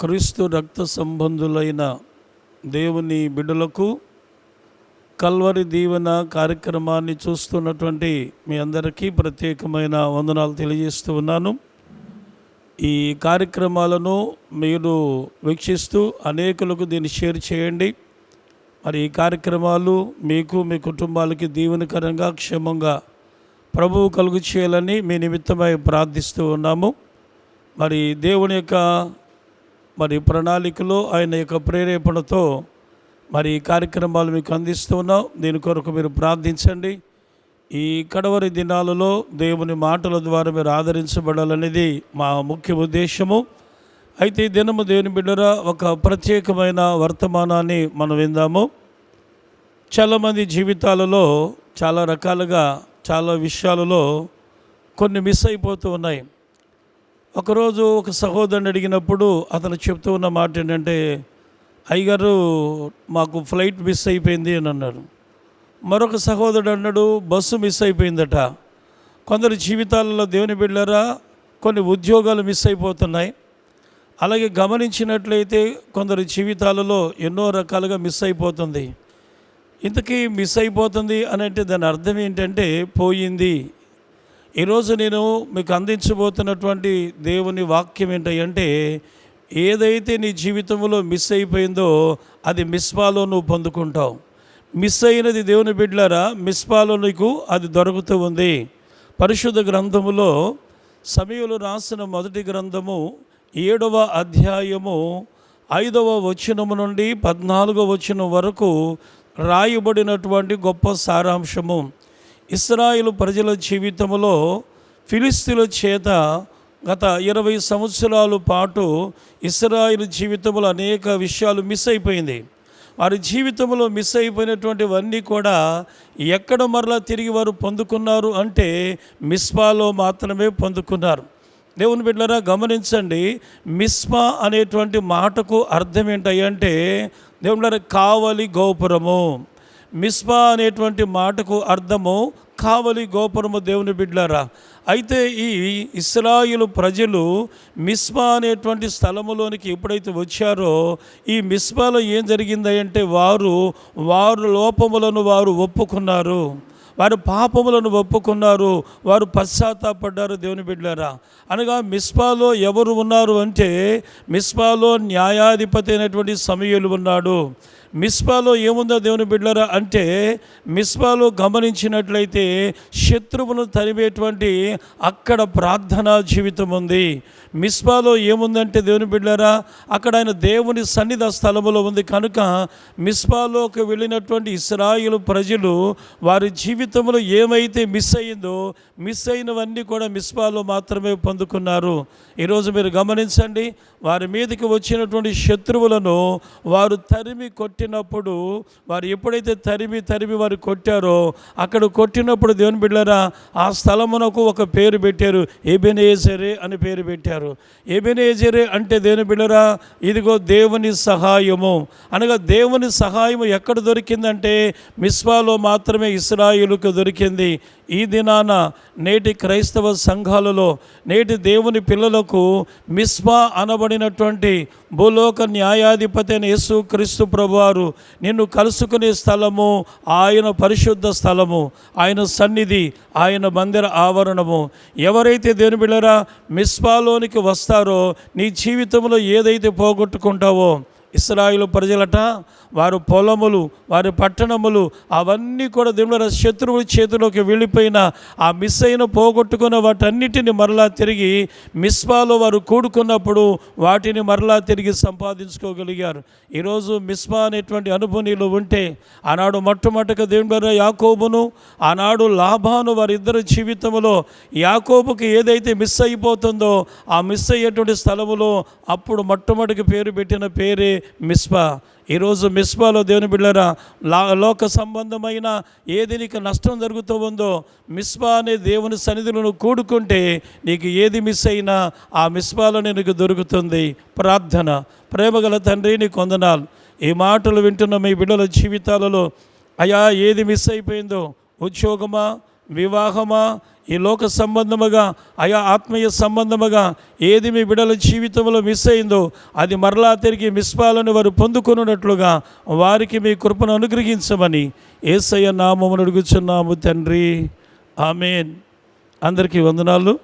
క్రీస్తు రక్త సంబంధులైన దేవుని బిడ్డలకు కల్వరి దీవెన కార్యక్రమాన్ని చూస్తున్నటువంటి మీ అందరికీ ప్రత్యేకమైన వందనాలు తెలియజేస్తూ ఉన్నాను. ఈ కార్యక్రమాలను మీరు వీక్షిస్తూ అనేకులకు దీన్ని షేర్ చేయండి. మరి ఈ కార్యక్రమాలు మీకు మీ కుటుంబాలకి దీవెనకరంగా క్షేమంగా ప్రభువు కలుగు చేయాలని మీ నిమిత్తమై ప్రార్థిస్తూ ఉన్నాము. మరి దేవుని యొక్క మరి ప్రణాళికలో ఆయన యొక్క ప్రేరేపణతో మరి ఈ కార్యక్రమాలు మీకు అందిస్తూ ఉన్నాం. దీని కొరకు మీరు ప్రార్థించండి. ఈ కడవరి దినాలలో దేవుని మాటల ద్వారా మీరు ఆదరించబడాలనేది మా ముఖ్య ఉద్దేశము. అయితే ఈ దినము దేవుని బిడ్డరా ఒక ప్రత్యేకమైన వర్తమానాన్ని మనం విందాము. చాలామంది జీవితాలలో చాలా రకాలుగా చాలా విషయాలలో కొన్ని మిస్ అయిపోతూ ఉన్నాయి. ఒకరోజు ఒక సహోదరుని అడిగినప్పుడు అతను చెప్తూ ఉన్న మాట ఏంటంటే అయ్యగారు మాకు ఫ్లైట్ మిస్ అయిపోయింది అని అన్నాడు మరొక సహోదరుడు అన్నాడు బస్సు మిస్ అయిపోయిందట. కొందరు జీవితాలలో దేవుని బిడ్డరా కొన్ని ఉద్యోగాలు మిస్ అయిపోతున్నాయి. అలాగే గమనించినట్లయితే కొందరు జీవితాలలో ఎన్నో రకాలుగా మిస్ అయిపోతుంది. ఇంతకీ మిస్ అయిపోతుంది అని అంటే దాని అర్థం ఏంటంటే పోయింది. ఈరోజు నేను మీకు అందించబోతున్నటువంటి దేవుని వాక్యం ఏంటంటే ఏదైతే నీ జీవితంలో మిస్ అయిపోయిందో అది మిస్పాలో నువ్వు పొందుకుంటావు. మిస్ అయినది దేవుని బిడ్డలారా మిస్పాలో నీకు అది దొరుకుతూ ఉంది. పరిశుద్ధ గ్రంథములో సమయంలో రాసిన మొదటి గ్రంథము ఏడవ అధ్యాయము ఐదవ వచనము నుండి పద్నాలుగవ వచనం వరకు రాయబడినటువంటి గొప్ప సారాంశము. ఇస్రాయిల్ ప్రజల జీవితంలో ఫిలిస్తీన్ల చేత గత ఇరవై సంవత్సరాల పాటు ఇస్రాయిల్ జీవితంలో అనేక విషయాలు మిస్ అయిపోయింది. వారి జీవితంలో మిస్ అయిపోయినటువంటివన్నీ కూడా ఎక్కడ మరలా తిరిగి వారు పొందుకున్నారు అంటే మిస్పాలో మాత్రమే పొందుకున్నారు. దేవుని బిడ్డరా గమనించండి మిస్మా అనేటువంటి మాటకు అర్థం ఏంటంటే దేవుని కావలి గోపురము. మిస్మా అనేటువంటి మాటకు అర్థము కావలి గోపురము దేవుని బిడ్లారా అయితే ఈ ఇస్రాయిలు ప్రజలు మిస్పా అనేటువంటి స్థలములోనికి ఎప్పుడైతే వచ్చారో ఈ మిస్పాలో ఏం జరిగిందంటే వారు వారు లోపములను వారు ఒప్పుకున్నారు. వారు పాపములను ఒప్పుకున్నారు. వారు పశ్చాత్తాపడ్డారు దేవుని బిడ్డారా అనగా మిస్పాలో ఎవరు ఉన్నారు అంటే మిస్పాలో న్యాయాధిపతి అయినటువంటి సమయలు ఉన్నాడు. మిస్పాలో ఏముందో దేవుని బిడ్డరా అంటే మిస్పాలో గమనించినట్లయితే శత్రువును తరిమేటువంటి అక్కడ ప్రార్థనా జీవితం ఉంది. మిస్పాలో ఏముందంటే దేవుని బిడ్డరా అక్కడ ఆయన దేవుని సన్నిధ స్థలములో ఉంది. కనుక మిస్పాలోకి వెళ్ళినటువంటి ఇస్రాయిలు ప్రజలు వారి జీవితంలో ఏమైతే మిస్ అయిందో మిస్ అయినవన్నీ కూడా మిస్పాలో మాత్రమే పొందుకున్నారు. ఈరోజు మీరు గమనించండి వారి మీదకి వచ్చినటువంటి శత్రువులను వారు తరిమి కొట్టినప్పుడు వారు ఎప్పుడైతే తరిమి తరిమి వారు కొట్టారో అక్కడ కొట్టినప్పుడు దేవుని బిడ్డరా ఆ స్థలమునకు ఒక పేరు పెట్టారు. ఏబెనేజరే అని పేరు పెట్టారు. ఏబెనేజరే అంటే దేవుని బిడ్డరా ఇదిగో దేవుని సహాయము. అనగా దేవుని సహాయము ఎక్కడ దొరికిందంటే మిస్వాలో మాత్రమే ఇస్రాయిలుకు దొరికింది. ఈ దినాన నేటి క్రైస్తవ సంఘాలలో నేటి దేవుని పిల్లలకు మిస్వా అనబడినటువంటి భూలోక న్యాయాధిపతి అయిన యేసు క్రీస్తు ప్రభువారు నిన్ను కలుసుకునే స్థలము ఆయన పరిశుద్ధ స్థలము ఆయన సన్నిధి ఆయన మందిర ఆవరణము. ఎవరైతే దేవుని బిళ్ళరా మిస్పాలోనికి వస్తారో నీ జీవితంలో ఏదైతే పోగొట్టుకుంటావో ఇస్రాయిలు ప్రజలట వారు పొలములు వారి పట్టణములు అవన్నీ కూడా దేవుడు శత్రువుల చేతిలోకి వెళ్ళిపోయిన ఆ మిస్ అయిన పోగొట్టుకున్న వాటన్నిటిని మరలా తిరిగి మిస్పాలో వారు కూడుకున్నప్పుడు వాటిని మరలా తిరిగి సంపాదించుకోగలిగారు. ఈరోజు మిస్పా అనేటువంటి అనుభూనిలో ఉంటే ఆనాడు మొట్టమొదటిగా దేవుడు యాకోబును ఆనాడు లాభాను వారిద్దరు జీవితంలో యాకోబుకి ఏదైతే మిస్ అయిపోతుందో ఆ మిస్ అయ్యేటువంటి స్థలములో అప్పుడు మొట్టమొదటికి పేరు పెట్టిన పేరే మిస్పా. ఈరోజు మిస్బాలో దేవుని బిళ్ళరా లా లోక సంబంధమైన ఏది నీకు నష్టం జరుగుతూ ఉందో మిస్బా అనే దేవుని సన్నిధులను కూడుకుంటే నీకు ఏది మిస్ అయినా ఆ మిస్బాలోనే నీకు దొరుకుతుంది. ప్రార్థన. ప్రేమగల తండ్రి నీకు వందనాలు. ఈ మాటలు వింటున్న మీ బిడ్డల జీవితాలలో అయా ఏది మిస్ అయిపోయిందో ఉద్యోగమా వివాహమా? ఈ లోక సంబంధముగా ఆయా ఆత్మీయ సంబంధముగా ఏది మీ బిడల జీవితంలో మిస్ అయిందో అది మరలా తిరిగి మిస్పాలను వారు పొందుకున్నట్లుగా వారికి మీ కృపను అనుగ్రహించమని ఏసయ్య నామమును అడుగుచున్నాము తండ్రి. ఆమెన్. అందరికీ వందనాలు.